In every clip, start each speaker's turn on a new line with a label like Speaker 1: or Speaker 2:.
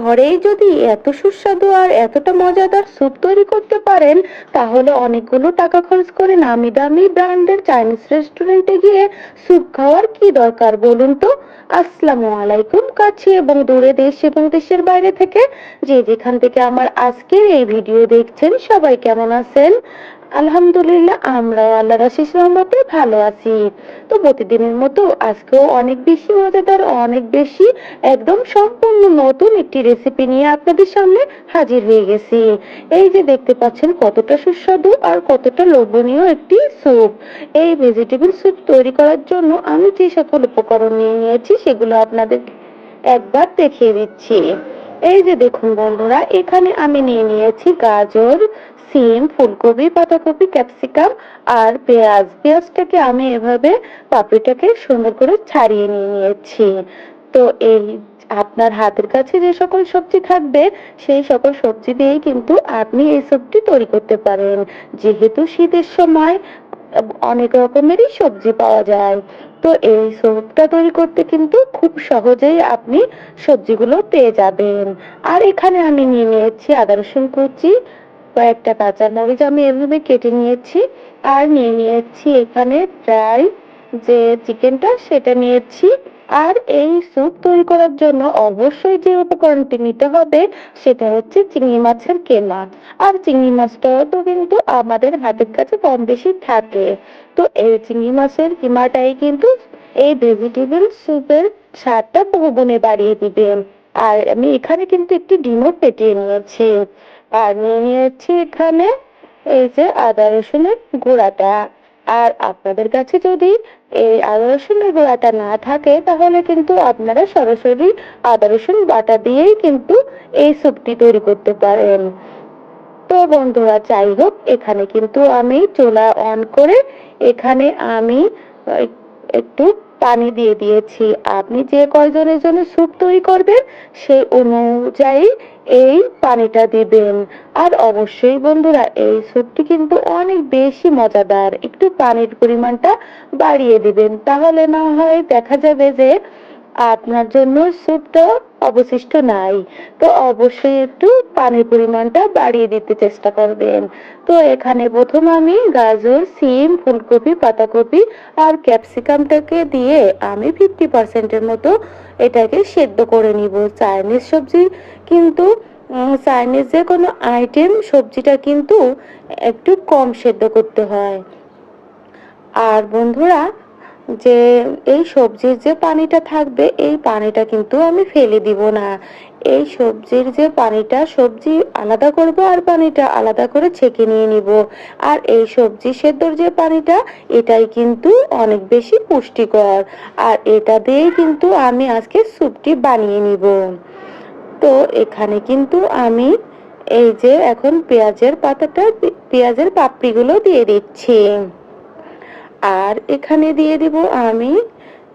Speaker 1: ঘরেই যদি এত সুস্বাদু আর এতটা মজাদার স্যুপ তৈরি করতে পারেন, তাহলে অনেকগুলো টাকা খরচ করে নামি দামি ব্র্যান্ডের চাইনিজ রেস্টুরেন্টে গিয়ে স্যুপ খাওয়ার কি দরকার বলুন তো? আসসালামু আলাইকুম, কাছে এবং দূরে দেশ এবং দেশের বাইরে থেকে যে যেখান থেকে আমার আজকের এই ভিডিও দেখছেন, সবাই কেমন আছেন? আলহামদুলিল্লাহ আমরা আল্লাহ আশিস রহমতে ভালো আছি। তো প্রতিদিনের মতো আজকেও অনেক বেশি মজাদার, অনেক বেশি একদম সম্পূর্ণ নতুন একটি রেসিপি নিয়ে আপনাদের সামনে হাজির হয়ে গেছি। এই যে দেখতে পাচ্ছেন কতটা সুস্বাদু আর কতটা লোভনীয় একটি স্যুপ এই ভেজিটেবল স্যুপ তৈরি করার জন্য আমি যে সকল উপকরণ নিয়ে নিয়েছি, সেগুলো আপনাদের একবার দেখিয়ে দিচ্ছি। এই যে দেখুন বন্ধুরা, এখানে আমি নিয়ে নিয়েছি গাজর সিম ফুলকপি পাতাকপি ক্যাপসিকাম আর পেঁয়াজ। পেঁয়াজটাকে আমি এভাবে পাপড়িটাকে সুন্দর করে ছাড়িয়ে নিয়ে নিয়েছি। তো এই আপনার হাতের কাছে যে সকল সবজি থাকবে, সেই সকল সবজি দিয়েই কিন্তু আপনি এই সবজি তৈরি করতে পারেন। যেহেতু শীতের সময় অনেক রকমেরই সবজি পাওয়া যায়। তো এই স্যুপটা তৈরি করতে কিন্তু খুব সহজেই আপনি সবজিগুলো পেয়ে যাবেন। আর এখানে আমি নিয়ে নিয়েছি আদা রসুন কুচি কয়েকটা কাঁচা মরিচ আমি এভাবে কেটে নিয়েছি আর নিয়ে নিয়েছি এখানে ড্রাই যে চিকেনটা সেটা নিয়েছি। আর এই স্যুপ তৈরি করার জন্য অবশ্যই যে উপকরণটি নিতে হবে সেটা হচ্ছে চিংড়ি মাছের কেনা। আর চিংড়ি মাছটাও তো কিন্তু আমাদের হাতের কাছে কম বেশি থাকে। তো এই চিংড়ি মাছের কিমাটাই কিন্তু এই ভেজিটেবল স্যুপের স্বাদটা বহুগুণে বাড়িয়ে দিবে। আর আমি এখানে কিন্তু একটি ডিমও ফেটিয়ে নিয়েছি। আর নিয়ে নিয়েছি এখানে এই যে আদা রসুনের গুঁড়াটা। আর আপনাদের কাছে যদি এই আদা রসুনের গুঁড়াটা না থাকে, তাহলে কিন্তু আপনারা সরাসরি আদা রসুন বাটা দিয়েই কিন্তু এই স্যুপটি তৈরি করতে পারেন। তো বন্ধুরা, যাই হোক, এখানে কিন্তু আমি চুলা অন করে এখানে আমি একটু পানি দিয়ে দিয়েছি। আপনি যে কয়জনের জন্য স্যুপ তৈরি করবেন, সেই অনুযায়ী এই পানিটা দিবেন। আর অবশ্যই বন্ধুরা, এই স্যুপটি কিন্তু অনেক বেশি মজাদার। একটু পানির পরিমাণটা বাড়িয়ে দিবেন। তাহলে না হয় দেখা যাবে যে আপনার জন্য স্যুপটা অবশিষ্ট নাই। তো অবশ্যই একটু পানির পরিমাণটা বাড়িয়ে দিতে চেষ্টা করবেন। তো এখানে প্রথম আমি গাজর, সিম, ফুলকপি, পাতাকপি আর ক্যাপসিকামটাকে দিয়ে আমি ফিফটি পার্সেন্টের মতো এটাকে সেদ্ধ করে নিব। চাইনিজ সবজি কিন্তু চাইনিজ যে কোনো আইটেম সবজিটা কিন্তু একটু কম সেদ্ধ করতে হয়। আর বন্ধুরা যে এই সবজির যে পানিটা থাকবে, এই পানিটা কিন্তু আমি ফেলে দিব না। এই সবজির যে পানিটা, সবজি আলাদা করব আর পানিটা আলাদা করে ছেঁকে নিয়ে নিব। আর এই সবজি সেদ্ধর যে পানিটা, এটাই কিন্তু অনেক বেশি পুষ্টিকর। আর এটা দিয়েই কিন্তু আমি আজকে স্যুপটি বানিয়ে নিব। তো এখানে কিন্তু আমি এই যে এখন পেঁয়াজের পাতাটা, পেঁয়াজের পাপড়িগুলো দিয়ে দিচ্ছি। আর এখানে দিয়ে দিব আমি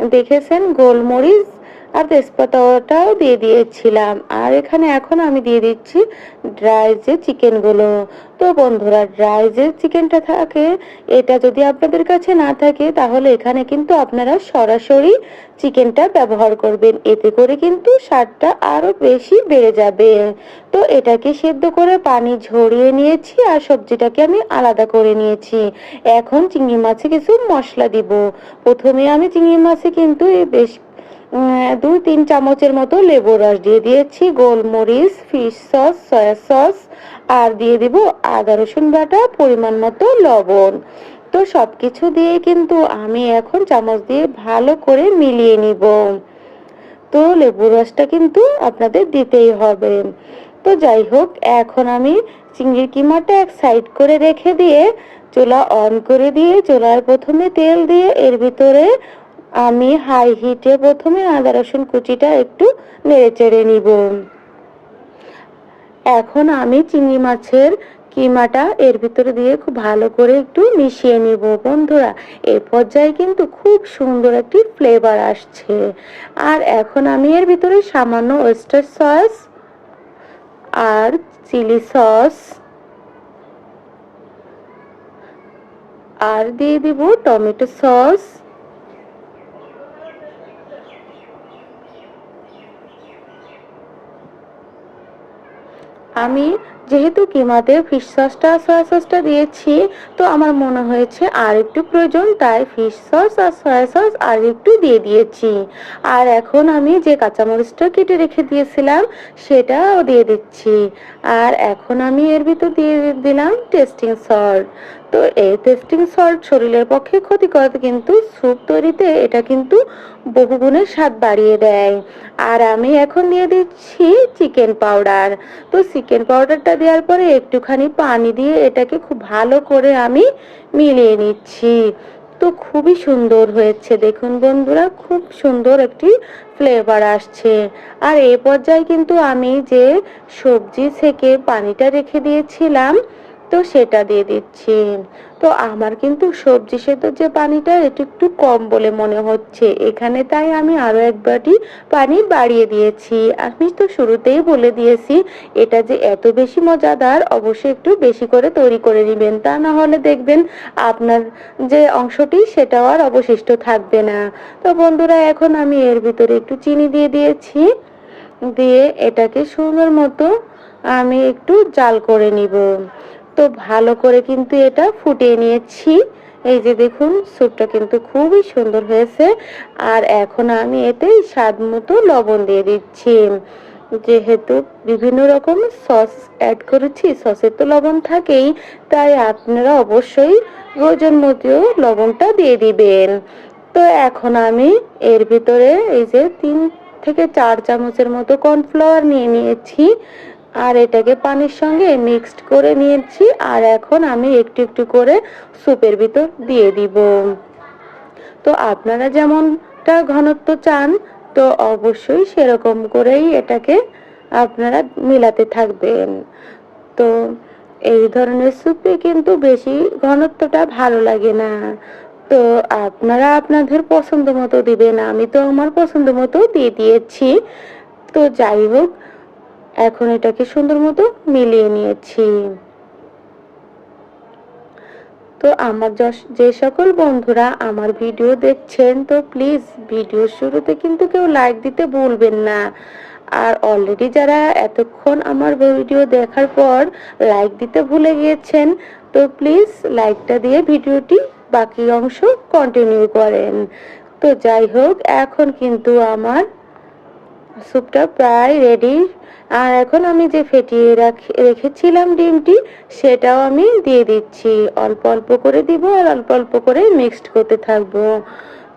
Speaker 1: দেখেছেন গোলমরিচ আর তেজপাতাটাও দিয়ে দিয়েছিলাম। আর এখানে এখন আমি দিয়ে দিচ্ছি ড্রাই যে চিকেনগুলো তো বন্ধুরা ড্রাই যে চিকেনটা থাকে, এটা যদি আপনাদের কাছে না থাকে, তাহলে এখানে কিন্তু আপনারা সরাসরি চিকেনটা ব্যবহার করবেন। এতে করে কিন্তু স্বাদটা আরও বেশি বেড়ে যাবে। তো এটাকে সেদ্ধ করে পানি ঝরিয়ে নিয়েছি আর সবজিটাকে আমি আলাদা করে নিয়েছি। এখন চিংড়ি মাছে কিছু মশলা দিব। প্রথমে আমি চিংড়ি মাছে কিন্তু বেশ দুই, তিন চামচের মতো লেবু রস দিয়ে দিয়েছি, গোলমরিচ ফিশ সস সয়া সস আর দিয়ে দিব আদা রসুন বাটা, পরিমাণ মতো লবণ। তো সব কিছু দিয়ে কিন্তু আমি এখন চামচ দিয়ে ভালো করে মিলিয়ে নিব। তো লেবু রসটা কিন্তু আপনাদের দিতেই হবে। তো যাই হোক, এখন আমি চিংড়ির কিমাটা এক সাইড করে রেখে দিয়ে চুলা অন করে দিয়ে চুলার প্রথমে তেল দিয়ে এর ভিতরে আমি হাই হিটে প্রথমে আদা, রসুন কুচিটা একটু নেড়ে চেড়ে নিব। এখন আমি চিংড়ি মাছের কিমাটা এর ভিতরে দিয়ে খুব ভালো করে একটু মিশিয়ে নিব বন্ধুরা। এই পর্যায়ে কিন্তু খুব সুন্দর একটি ফ্লেভার আসছে। আর এখন আমি এর ভিতরে সামান্য ওয়েস্টার সস আর চিলি সস আর দিয়ে দিব টমেটো সস আমি যেহেতু কিমাতে ফিশ সসটা সয়া সসটা দিয়েছি, তো আমার মনে হয়েছে আর একটু প্রয়োজন, তাই ফিশ সস আর সয়া সস আর একটু দিয়ে দিয়েছি। আর এখন আমি যে কাঁচামরিচটা কেটে রেখে দিয়েছিলাম, সেটাও দিয়ে দিচ্ছি। আর এখন আমি এর ভিতর দিয়ে দিলাম টেস্টিং সল্ট তো এই টেস্টিং সল্ট শরীরের পক্ষে ক্ষতিকর, কিন্তু স্যুপ তৈরিতে এটা কিন্তু বহুগুণের স্বাদ বাড়িয়ে দেয়। আর আমি এখন দিয়ে দিচ্ছি চিকেন পাউডার তো চিকেন পাউডারটা দেওয়ার পরে একটুখানি পানি দিয়ে এটাকে খুব ভালো করে আমি মিলিয়ে নিচ্ছি। তো খুবই সুন্দর হয়েছে। দেখুন বন্ধুরা, খুব সুন্দর একটি ফ্লেভার আসছে। আর এ পর্যায়ে কিন্তু আমি যে সবজি থেকে পানিটা রেখে দিয়েছিলাম, তো সেটা দিয়ে দিচ্ছি। তো আমার কিন্তু সবজি সেদ্ধ যে পানিটা, এটা একটু কম বলে মনে হচ্ছে। এখানে তাই আমি আরও এক বাটি পানি বাড়িয়ে দিয়েছি। আমি তো শুরুতেই বলে দিয়েছি, এটা যে এত বেশি মজাদার, অবশ্যই একটু বেশি করে তৈরি করে নেবেন। তা না হলে দেখবেন আপনার যে অংশটি, সেটাও আর অবশিষ্ট থাকবে না। তো বন্ধুরা, এখন আমি এর ভিতরে একটু চিনি দিয়ে দিয়েছি। দিয়ে এটাকে সুন্দর মতো আমি একটু জাল করে নিব। তো ভালো করে কিন্তু এটা ফুটিয়ে নিয়েছি। এই যে দেখুন, স্যুপটা কিন্তু খুবই সুন্দর হয়েছে। আর এখন আমি এতে স্বাদ মতো লবণ দিয়ে দিচ্ছি। যেহেতু বিভিন্ন রকম সস অ্যাড করেছি, সসের তো লবণ থাকেই, তাই আপনারা অবশ্যই প্রয়োজন মতো লবণটা দিয়ে দিবেন। তো এখন আমি এর ভিতরে এই যে তিন থেকে চার চামচের মতো কর্নফ্লাওয়ার নিয়ে নিয়েছি। আর এটাকে পানির সঙ্গে মিক্সড করে নিয়েছি, আর এখন আমি একটু একটু করে স্যুপের ভিতর দিয়ে দিব। তো আপনারা যেমনটা ঘনত্ব চান, তো অবশ্যই সেরকম করেই এটাকে আপনারা মিলাতে থাকবেন। তো এই ধরনের স্যুপে কিন্তু বেশি ঘনত্বটা ভালো লাগে না। তো আপনারা আপনাদের পছন্দ মতো দিবেন, আমি তো আমার পছন্দ মতো দিয়ে দিয়েছি। তো যাই হোক এখন এটাকে সুন্দর মতো মিলিয়ে নিয়েছি। তো আমার যে সকল বন্ধুরা আমার ভিডিও দেখছেন, তো প্লিজ ভিডিও শুরুতে কিন্তু কেউ লাইক দিতে ভুলবেন না। আর অলরেডি যারা এতক্ষণ আমার ভিডিও দেখার পর লাইক দিতে ভুলে গিয়েছেন, তো প্লিজ লাইকটা দিয়ে ভিডিওটি বাকি অংশ কন্টিনিউ করেন। তো যাই হোক, এখন কিন্তু আমার স্যুপটা প্রায় রেডি আর এখন আমি যে ফেটিয়ে রেখেছিলাম ডিমটি, সেটাও আমি দিয়ে দিচ্ছি। অল্প অল্প করে দিব আর অল্প অল্প করে মিক্সড করতে থাকব।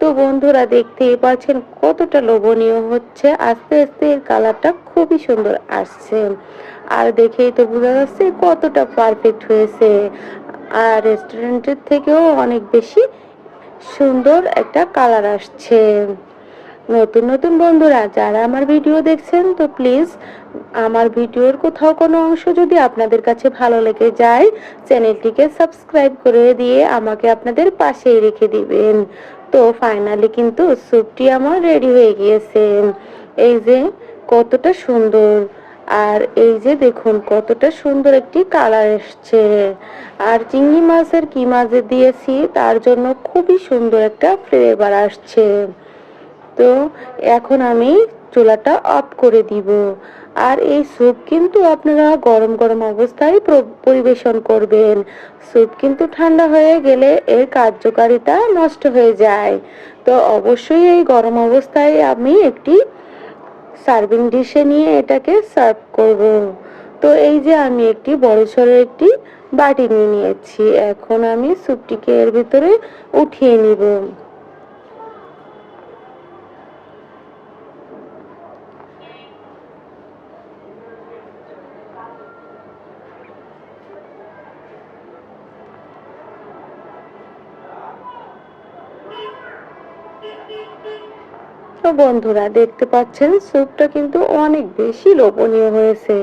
Speaker 1: তো বন্ধুরা, দেখতেই পাচ্ছেন কতটা লোভনীয় হচ্ছে। আস্তে আস্তে এর কালারটা খুবই সুন্দর আসছে। আর দেখেই তো বোঝা যাচ্ছে কতটা পারফেক্ট হয়েছে। আর রেস্টুরেন্টের থেকেও অনেক বেশি সুন্দর একটা কালার আসছে। নতুন নতুন বন্ধুরা, যারা আমার ভিডিও দেখছেন, তো প্লিজ আমার ভিডিওর কোথাও কোনো অংশ যদি আপনাদের কাছে ভালো লেগে যায় চ্যানেলটিকে সাবস্ক্রাইব করে দিয়ে আমাকে আপনাদের পাশেই রেখে দিবেন। তো ফাইনালি কিন্তু স্যুপটি আমার রেডি হয়ে গিয়েছে। এই যে কতটা সুন্দর, আর এই যে দেখুন কতটা সুন্দর একটি কালার এসছে। আর চিংড়ি মাছের কি মাঝে দিয়েছি, তার জন্য খুবই সুন্দর একটা ফ্লেভার আসছে। তো এখন আমি চুলাটা অফ করে দিব। আর এই স্যুপ কিন্তু আপনারা গরম গরম অবস্থায় পরিবেশন করবেন। স্যুপ কিন্তু ঠান্ডা হয়ে গেলে এর কার্যকারিতা নষ্ট হয়ে যায়। তো অবশ্যই এই গরম অবস্থায় আমি একটি সার্ভিং ডিশে নিয়ে এটাকে সার্ভ করব। তো এই যে আমি একটি বড় সড়ো একটি বাটি নিয়ে নিয়েছি। এখন আমি স্যুপটিকে এর ভিতরে উঠিয়ে নিব। তো বন্ধুরা, দেখতে পাচ্ছেন, স্যুপটা কিন্তু অনেক বেশি লোভনীয় হয়েছে।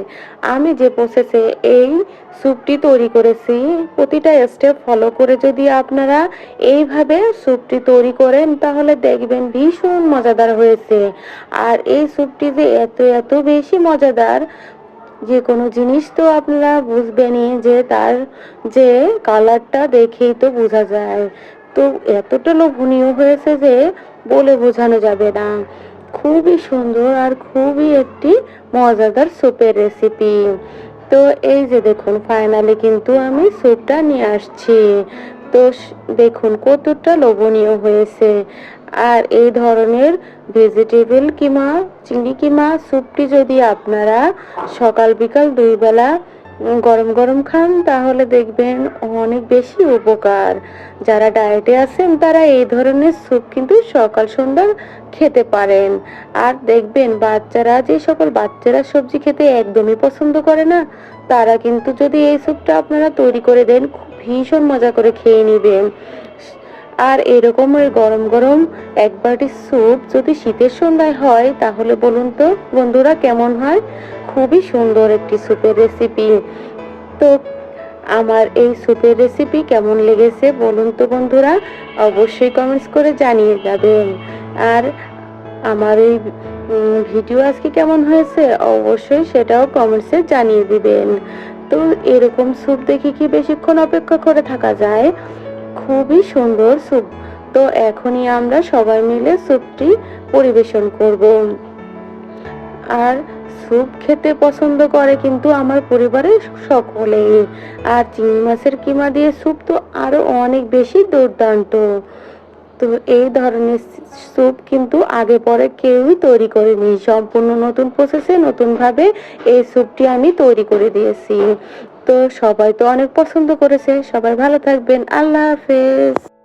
Speaker 1: আমি যে প্রসেসে এই স্যুপটি তৈরি করেছি, প্রতিটা স্টেপ ফলো করে যদি আপনারা এইভাবে স্যুপটি তৈরি করেন, তাহলে দেখবেন ভীষণ মজাদার হয়েছে। আর এই স্যুপটি যে এত এত বেশি মজাদার, যে কোনো জিনিস তো আপনারা বুঝবেনই যে তার যে কালারটা দেখেই তো বোঝা যায়। তো এতটা লোভনীয় হয়েছে যে বলে বোঝানো যাবে না। খুবই সুন্দর আর খুবই একটি মজাদার স্যুপের রেসিপি তো এই যে দেখুন ফাইনালি কিন্তু আমি স্যুপটা নিয়ে আসছি। তো দেখুন কতটা লোভনীয় হয়েছে। আর এই ধরনের ভেজিটেবল কিমা, চিংড়ি কিমা, স্যুপটি যদি আপনারা সকাল বিকাল দুই বেলা গরম গরম খান, তাহলে দেখবেন অনেক বেশি উপকার। যারা ডায়েটে আছেন, তারা এই ধরনের স্যুপ কিন্তু সকাল সন্ধ্যা খেতে পারেন। আর দেখবেন বাচ্চারা, যে সকল বাচ্চারা সবজি খেতে একদমই পছন্দ করে না, তারা কিন্তু যদি এই স্যুপটা আপনারা তৈরি করে দেন, খুব ভীষণ মজা করে খেয়ে নেবেন। আর এরকম ওই গরম গরম এক বাটি স্যুপ যদি শীতের সন্ধ্যায় হয়, তাহলে বলুন তো বন্ধুরা কেমন হয়? খুবই সুন্দর একটি স্যুপের রেসিপি তো আমার এই স্যুপের রেসিপি কেমন লেগেছে বলুন তো বন্ধুরা, অবশ্যই কমেন্টস করে জানিয়ে যাবেন। আর আমার এই ভিডিও আজকে কেমন হয়েছে অবশ্যই সেটাও কমেন্টসে জানিয়ে দিবেন। তো এরকম স্যুপ দেখে কি বেশিক্ষণ অপেক্ষা করে থাকা যায়? খুবই সুন্দর স্যুপ। তো এখনই আমরা সবাই মিলে স্যুপটি পরিবেশন করব। আর স্যুপ খেতে পছন্দ করে, কিন্তু আমার পরিবারের সকলেই আর চিংড়ি মাছের কিমা দিয়ে স্যুপ তো আরও অনেক বেশি দুর্দান্ত। তো এই ধরনের স্যুপ কিন্তু আগে পরে কেউই তৈরি করেনি। সম্পূর্ণ নতুন প্রসেসে নতুনভাবে এই স্যুপটি আমি তৈরি করে দিয়েছি। তো সবাই তো অনেক পছন্দ করেছে। সবাই ভালো থাকবেন। আল্লাহ হাফেজ।